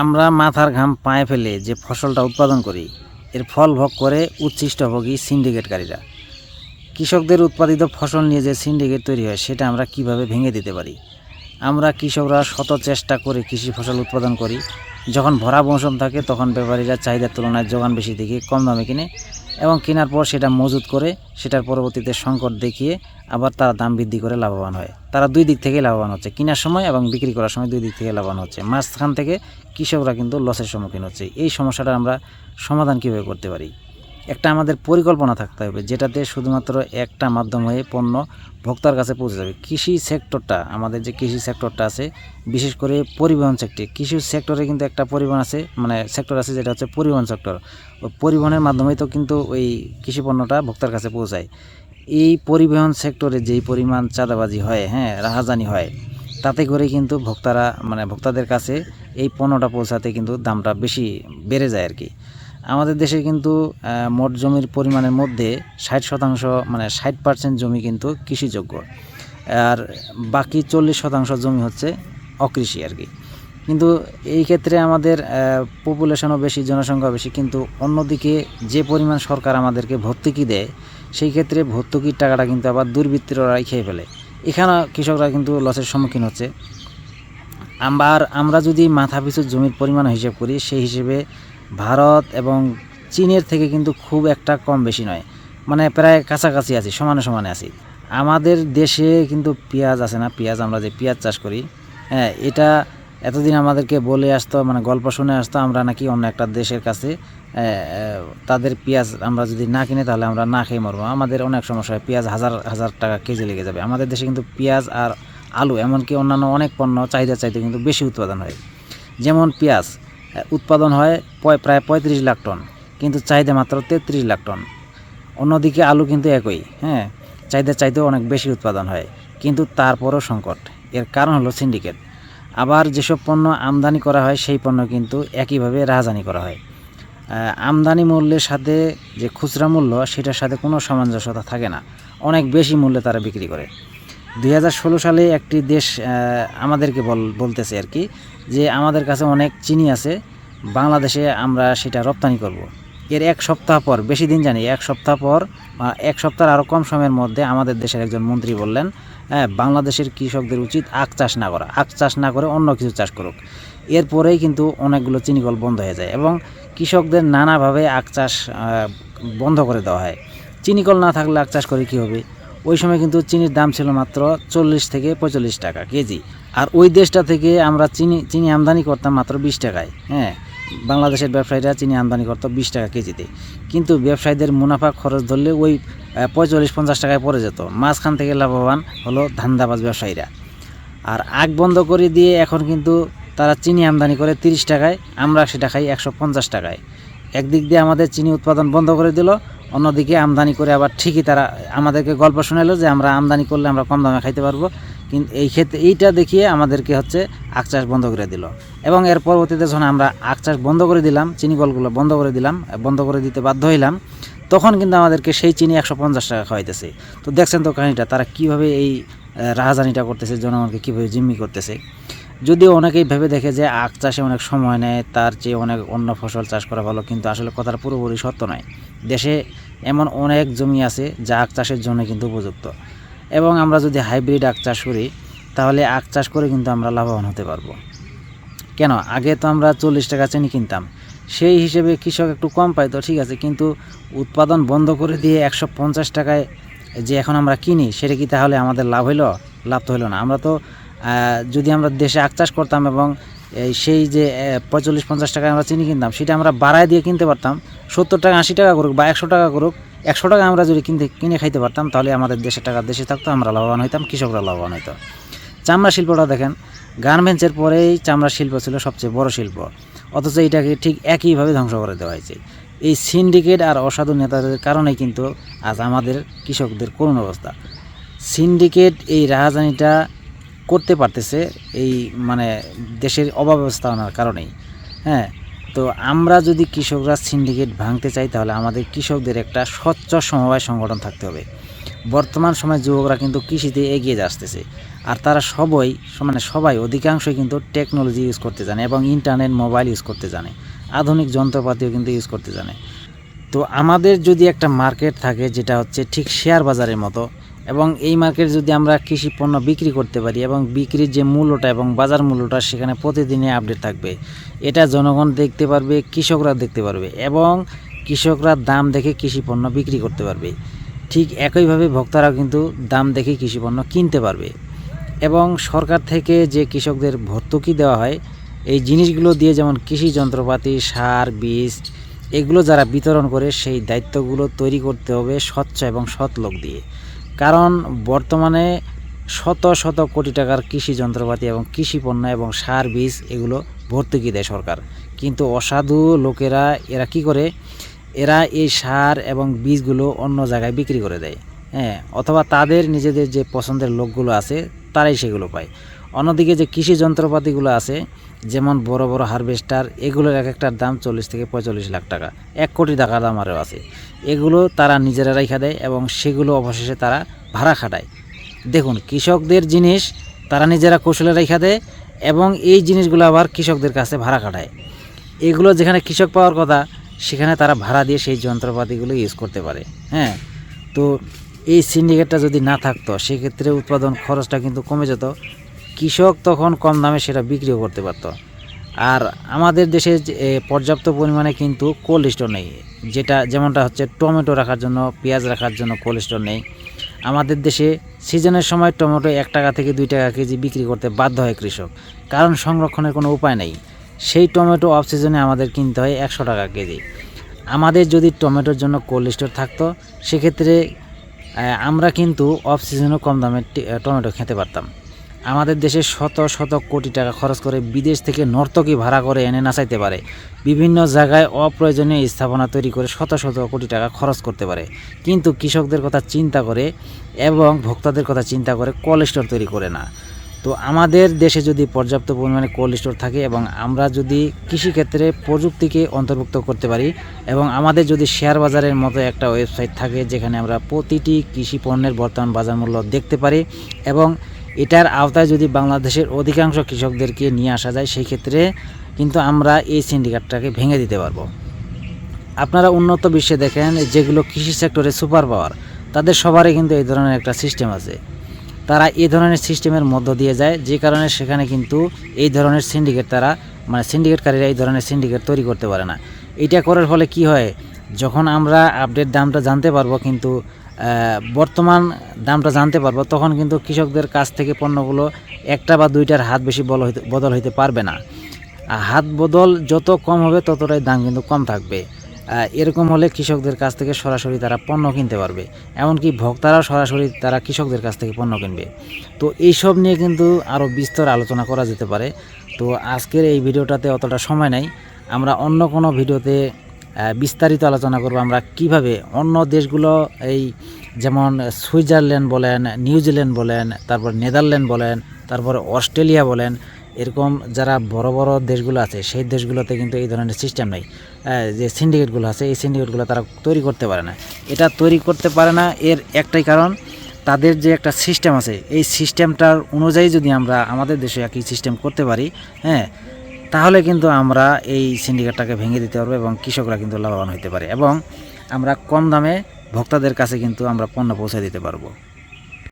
আমরা মাথার ঘাম পায়ে ফেলে যে ফসলটা উৎপাদন করি, এর ফল ভোগ করে উচ্ছিষ্টভোগী সিন্ডিকেটকারীরা। কৃষকদের উৎপাদিত ফসল নিয়ে যে সিন্ডিকেট তৈরি হয়, সেটা আমরা কীভাবে ভেঙে দিতে পারি? আমরা কৃষকরা শত চেষ্টা করে কৃষি ফসল উৎপাদন করি। যখন ভরা মৌসুম থাকে, তখন ব্যাপারীরা চাহিদার তুলনায় যোগান বেশি দেখে কম দামে কিনে এবং কেনার পর সেটা মজুত করে সেটার পরবর্তীতে সংকট দেখিয়ে আবার তারা দাম বৃদ্ধি করে লাভবান হয়। তারা দুই দিক থেকেই লাভবান হচ্ছে, কেনার সময় এবং বিক্রি করার সময় দুই দিক থেকে লাভবান হচ্ছে। মাঝখান থেকে কৃষকরা কিন্তু লসের সম্মুখীন হচ্ছে। এই সমস্যাটা আমরা সমাধান কীভাবে করতে পারি? একটা আমাদের পরিকল্পনা থাকতে হবে, যেটাতে শুধুমাত্র একটা মাধ্যম হয়ে পণ্য ভোক্তার কাছে পৌঁছে যাবে। কৃষি সেক্টরটা, আমাদের যে কৃষি সেক্টরটা আছে, বিশেষ করে পরিবহন সেক্টর কৃষি সেক্টরে কিন্তু একটা পরিবহন আছে মানে সেক্টর আছে যেটা হচ্ছে পরিবহন সেক্টর পরিবহনের মাধ্যমেই তো কিন্তু ওই কৃষি পণ্যটা ভোক্তার কাছে পৌঁছায়। এই পরিবহন সেক্টরে যেই পরিমাণ চাঁদাবাজি হয় হ্যাঁ রাহাজানি হয়, তাতে করে কিন্তু ভোক্তারা মানে ভোক্তাদের কাছে এই পণ্যটা পৌঁছাতে কিন্তু দামটা বেশি বেড়ে যায় আর কি। আমাদের দেশে কিন্তু মোট জমির পরিমাণের মধ্যে ষাট শতাংশ মানে ষাট পার্সেন্ট জমি কিন্তু কৃষিযোগ্য। আর বাকি চল্লিশ শতাংশ জমি হচ্ছে অকৃষি আর কি। কিন্তু এই ক্ষেত্রে আমাদের পপুলেশনও বেশি জনসংখ্যা বেশি, কিন্তু অন্যদিকে যে পরিমাণ সরকার আমাদেরকে ভর্তুকি দেয়, সেই ক্ষেত্রে ভর্তুকির টাকাটা কিন্তু আবার দুর্বৃত্তরাই খেয়ে ফেলে। এখানে কৃষকরা কিন্তু লসের সম্মুখীন হচ্ছে। আবার আমরা যদি মাথা পিছু জমির পরিমাণ হিসেব করি, সেই হিসেবে ভারত এবং চীনের থেকে কিন্তু খুব একটা কম বেশি নয়। মানে প্রায় কাছাকাছি আছি, সমানে সমানে আছি। আমাদের দেশে কিন্তু পেঁয়াজ আছে না, পেঁয়াজ আমরা যে পেঁয়াজ চাষ করি হ্যাঁ এটা এতদিন আমাদেরকে বলে আসতো মানে গল্প শুনে আসতো, আমরা নাকি অন্য একটা দেশের কাছে তাদের পেঁয়াজ আমরা যদি না কিনে তাহলে আমরা না খেয়ে মরবো। আমাদের অনেক সমস্যা হয়, পেঁয়াজ হাজার হাজার টাকা কেজি লেগে যাবে। আমাদের দেশে কিন্তু পেঁয়াজ আর আলু, এমনকি অন্যান্য অনেক পণ্য চাহিদা চাইতে কিন্তু বেশি উৎপাদন হয়। যেমন পেঁয়াজ উৎপাদন হয় প্রায় পঁয়ত্রিশ লাখ টন, কিন্তু চাহিদা মাত্র তেত্রিশ লাখ টন। অন্যদিকে আলু কিন্তু একই হ্যাঁ চাহিদা চাইতেও অনেক বেশি উৎপাদন হয়, কিন্তু তারপরও সংকট। এর কারণ হলো সিন্ডিকেট। আবার যেসব পণ্য আমদানি করা হয়, সেই পণ্য কিন্তু একইভাবে রাহাজানি করা হয়। আমদানি মূল্যের সাথে যে খুচরা মূল্য, সেটার সাথে কোনো সামঞ্জস্যতা থাকে না। অনেক বেশি মূল্যে তারা বিক্রি করে। দুই হাজার ষোলো সালে একটি দেশ আমাদেরকে বল, বলতেছে আর কি যে আমাদের কাছে অনেক চিনি আছে, বাংলাদেশে আমরা সেটা রপ্তানি করব। এর এক সপ্তাহ পর, বেশি দিন জানি, এক সপ্তাহ পর এক সপ্তাহ আরও কম সময়ের মধ্যে আমাদের দেশের একজন মন্ত্রী বললেন হ্যাঁ বাংলাদেশের কৃষকদের উচিত আখ চাষ না করা, আখ চাষ না করে অন্য কিছু চাষ করুক। এরপরেই কিন্তু অনেকগুলো চিনিকল বন্ধ হয়ে যায় এবং কৃষকদের নানাভাবে আখ চাষ বন্ধ করে দেওয়া হয়। চিনিকল না থাকলে আখ চাষ করে কী হবে? ওই সময় কিন্তু চিনির দাম ছিল মাত্র চল্লিশ থেকে পঁয়তাল্লিশ টাকা কেজি। আর ওই দেশটা থেকে আমরা চিনি চিনি আমদানি করতাম মাত্র বিশ টাকায় হ্যাঁ? বাংলাদেশের ব্যবসায়ীরা চিনি আমদানি করতো বিশ টাকা কেজিতে। কিন্তু ব্যবসায়ীদের মুনাফা খরচ ধরলে ওই আহ, পঁয়তাল্লিশ পঞ্চাশ টাকায় পড়ে যেত। মাঝখান থেকে লাভবান হলো ধান্দাবাজ ব্যবসায়ীরা। আর আগ বন্ধ করে দিয়ে এখন কিন্তু তারা চিনি আমদানি করে তিরিশ টাকায় আমরা সেটা খাই একশো পঞ্চাশ টাকায়। একদিক দিয়ে আমাদের চিনি উৎপাদন বন্ধ করে দিল অন্যদিকে আমদানি করে আবার ঠিকই তারা আমাদেরকে গল্প শোনালো যে আমরা আমদানি করলে আমরা কম দামে খাইতে পারব। কিন্তু এই ক্ষেত্রে এইটা দেখিয়ে আমাদেরকে হচ্ছে আখ চাষ বন্ধ করে দিল। এবং এর পরবর্তীতে যখন আমরা আখ চাষ বন্ধ করে দিলাম, চিনি কলগুলো বন্ধ করে দিলাম বন্ধ করে দিতে বাধ্য হইলাম, তখন কিন্তু আমাদেরকে সেই চিনি একশো পঞ্চাশ টাকা খাওয়াইতেছে। তো দেখছেন তো কাহিনিটা, তারা কীভাবে এই রাহাজানিটা করতেছে, জনগণকে কীভাবে জিম্মি করতেছে। যদিও অনেকেই ভেবে দেখে যে আখ চাষে অনেক সময় নেয়, তার চেয়ে অনেক অন্য ফসল চাষ করা ভালো, কিন্তু আসলে কথার পুরোপুরি সত্য নয়। দেশে এমন অনেক জমি আছে যা আখ চাষের জন্য কিন্তু উপযুক্ত। এবং আমরা যদি হাইব্রিড আখ চাষ করি, তাহলে আখ চাষ করে কিন্তু আমরা লাভবান হতে পারব। কেন? আগে তো আমরা চল্লিশ টাকা চিনি কিনতাম। সেই হিসেবে কৃষক একটু কম পাইতো, ঠিক আছে, কিন্তু উৎপাদন বন্ধ করে দিয়ে একশো পঞ্চাশ টাকায় যে এখন আমরা কিনি, সেটা কি তাহলে আমাদের লাভ হইল? লাভ তো হলো না। আমরা তো যদি আমরা দেশে আখ চাষ করতাম এবং সেই যে পঁয়তাল্লিশ, পঞ্চাশ টাকায় আমরা চিনি কিনতাম, সেটা আমরা বাড়ায় দিয়ে কিনতে পারতাম। সত্তর টাকা, আশি টাকা করুক বা একশো টাকা করুক, একশো টাকা আমরা যদি কিনতে, কিনে খাইতে পারতাম, তাহলে আমাদের দেশের টাকা দেশে থাকতো, আমরা লাভবান হইতাম, কৃষকরা লাভবান হইতো। চামড়া শিল্পটা দেখেন, গার্মেন্টসের পরেই চামড়া শিল্প ছিল সবচেয়ে বড় শিল্প। অথচ এটাকে ঠিক একইভাবে ধ্বংস করে দেওয়া হয়েছে। এই সিন্ডিকেট আর অসাধু নেতাদের কারণে কিন্তু আজ আমাদের কৃষকদের করুণ অবস্থা। সিন্ডিকেট এই রাহাজানিটা করতে পারতেছে এই মানে দেশের অব্যবস্থাপনার কারণেই। হ্যাঁ তো আমরা যদি কৃষকরা সিন্ডিকেট ভাঙতে চাই, তাহলে আমাদের কৃষকদের একটা স্বচ্ছ সমবায় সংগঠন থাকতে হবে। বর্তমান সময় যুবকরা কিন্তু কৃষিতে এগিয়ে আসতেছে আর তারা সবাই মানে সবাই অধিকাংশই কিন্তু টেকনোলজি ইউজ করতে জানে এবং ইন্টারনেট মোবাইল ইউজ করতে জানে। আধুনিক যন্ত্রপাতিও কিন্তু ইউজ করতে জানে। তো আমাদের যদি একটা মার্কেট থাকে, যেটা হচ্ছে ঠিক শেয়ার বাজারের মতো এবং এই মার্কেট যদি আমরা কৃষি পণ্য বিক্রি করতে পারি এবং বিক্রির যে মূল্যটা এবং বাজার মূল্যটা সেখানে প্রতিদিনই আপডেট থাকবে, এটা জনগণ দেখতে পারবে, কৃষকরা দেখতে পারবে এবং কৃষকরা দাম দেখে কৃষি পণ্য বিক্রি করতে পারবে। ঠিক একইভাবে ভোক্তারাও কিন্তু দাম দেখে কৃষি পণ্য কিনতে পারবে এবং সরকার থেকে যে কৃষকদের ভর্তুকি দেওয়া হয়, এই জিনিসগুলো দিয়ে যেমন কৃষি যন্ত্রপাতি, সার, বীজ, এগুলো যারা বিতরণ করে সেই দায়িত্বগুলো তৈরি করতে হবে স্বচ্ছ এবং সৎ লোক দিয়ে। কারণ বর্তমানে শত শত কোটি টাকার কৃষি যন্ত্রপাতি এবং কৃষি পণ্য এবং সার, বীজ এগুলো ভর্তুকি দেয় সরকার। কিন্তু অসাধু লোকেরা এরা কি করে? এরা এই সার এবং বীজগুলো অন্য জায়গায় বিক্রি করে দেয়। হ্যাঁ অথবা তাদের নিজেদের যে পছন্দের লোকগুলো আছে, তারাই সেগুলো পায়। অন্যদিকে যে কৃষি যন্ত্রপাতিগুলো আছে, যেমন বড় বড় হারভেস্টার, এগুলোর এক একটার দাম চল্লিশ থেকে পঁয়তাল্লিশ লাখ টাকা। এক কোটি টাকা দাম আরও আছে। এগুলো তারা নিজেরা রেখা দেয় এবং সেগুলো অবশেষে তারা ভাড়া খাটায়। দেখুন, কৃষকদের জিনিস তারা নিজেরা কৌশলে রেখা দেয় এবং এই জিনিসগুলো আবার কৃষকদের কাছে ভাড়া খাটায়। এগুলো যেখানে কৃষক পাওয়ার কথা, সেখানে তারা ভাড়া দিয়ে সেই যন্ত্রপাতিগুলো ইউজ করতে পারে। হ্যাঁ তো এই সিন্ডিকেটটা যদি না থাকতো, সেক্ষেত্রে উৎপাদন খরচটা কিন্তু কমে যেত। কৃষক তখন কম দামে সেটা বিক্রিও করতে পারতো। আর আমাদের দেশে পর্যাপ্ত পরিমাণে কিন্তু কোল্ড স্টোর নেই। যেটা, যেমনটা হচ্ছে টমেটো রাখার জন্য, পেঁয়াজ রাখার জন্য কোল্ড স্টোর নেই। আমাদের দেশে সিজনের সময় টমেটো এক টাকা থেকে দুই টাকা কেজি বিক্রি করতে বাধ্য হয় কৃষক। কারণ সংরক্ষণের কোনো উপায় নেই। সেই টমেটো অফ সিজনে আমাদের কিনতে হয় একশো টাকা কেজি। আমাদের যদি টমেটোর জন্য কোল্ড স্টোর থাকতো, সেক্ষেত্রে আমরা কিন্তু অফ সিজনেও কম দামে টমেটো খেতে পারতাম। আমাদের দেশে শত শত কোটি টাকা খরচ করে বিদেশ থেকে নর্তকী ভাড়া করে এনে নাচাইতে পারে। বিভিন্ন জায়গায় অপ্রয়োজনীয় স্থাপনা তৈরি করে শত শত কোটি টাকা খরচ করতে পারে। কিন্তু কৃষকদের কথা চিন্তা করে এবং ভোক্তাদের কথা চিন্তা করে কোল্ড স্টোর তৈরি করে না। তো আমাদের দেশে যদি পর্যাপ্ত পরিমাণে কোল্ড স্টোর থাকে এবং আমরা যদি কৃষিক্ষেত্রে প্রযুক্তিকে অন্তর্ভুক্ত করতে পারি এবং আমাদের যদি শেয়ার বাজারের মতো একটা ওয়েবসাইট থাকে যেখানে আমরা প্রতিটি কৃষি পণ্যের বর্তমান বাজার মূল্য দেখতে পারি এবং এটার আওতায় যদি বাংলাদেশের অধিকাংশ কৃষকদেরকে নিয়ে আসা যায় সেই ক্ষেত্রে কিন্তু আমরা এই সিন্ডিকেটটাকে ভেঙে দিতে পারব। আপনারা উন্নত বিশ্বে দেখেন, যেগুলো কৃষি সেক্টরে সুপার পাওয়ার, তাদের সবারই কিন্তু এই ধরনের একটা সিস্টেম আছে। তারা এই ধরনের সিস্টেমের মধ্য দিয়ে যায়, যে কারণে সেখানে কিন্তু এই ধরনের সিন্ডিকেট তারা মানে সিন্ডিকেটকারীরা এই ধরনের সিন্ডিকেট তৈরি করতে পারে না। এটা করার ফলে কি হয়, যখন আমরা আপডেট দামটা জানতে পারব, কিন্তু বর্তমান দামটা জানতে পারব, তখন কিন্তু কৃষকদের কাছ থেকে পণ্যগুলো একটা বা দুইটার হাত বেশি বদল হইতে পারবে না। হাত বদল যত কম হবে ততটাই দাম কিন্তু কম থাকবে। এরকম হলে কৃষকদের কাছ থেকে সরাসরি তারা পণ্য কিনতে পারবে। এমনকি ভোক্তারাও সরাসরি তারা কৃষকদের কাছ থেকে পণ্য কিনবে। তো এইসব নিয়ে কিন্তু আরও বিস্তর আলোচনা করা যেতে পারে। তো আজকের এই ভিডিওটাতে অতটা সময় নাই। আমরা অন্য কোনো ভিডিওতে বিস্তারিত আলোচনা করব আমরা কীভাবে অন্য দেশগুলো এই যেমন সুইজারল্যান্ড বলেন, নিউজিল্যান্ড বলেন, তারপর নেদারল্যান্ড বলেন, তারপর অস্ট্রেলিয়া বলেন, এরকম যারা বড় বড় দেশগুলো আছে, সেই দেশগুলোতে কিন্তু এই ধরনের সিস্টেম নেই। যে সিন্ডিকেটগুলো আছে, এই সিন্ডিকেটগুলো তারা তৈরি করতে পারে না। এটা তৈরি করতে পারে না, এর একটাই কারণ, তাদের যে একটা সিস্টেম আছে, এই সিস্টেমটার অনুযায়ী যদি আমরা আমাদের দেশে একই সিস্টেম করতে পারি হ্যাঁ তাহলে কিন্তু আমরা এই সিন্ডিকেটটাকে ভেঙে দিতে পারব এবং কৃষকরা কিন্তু লাভবান হতে পারে এবং আমরা কম দামে ভোক্তাদের কাছে কিন্তু আমরা পণ্য পৌঁছে দিতে পারব।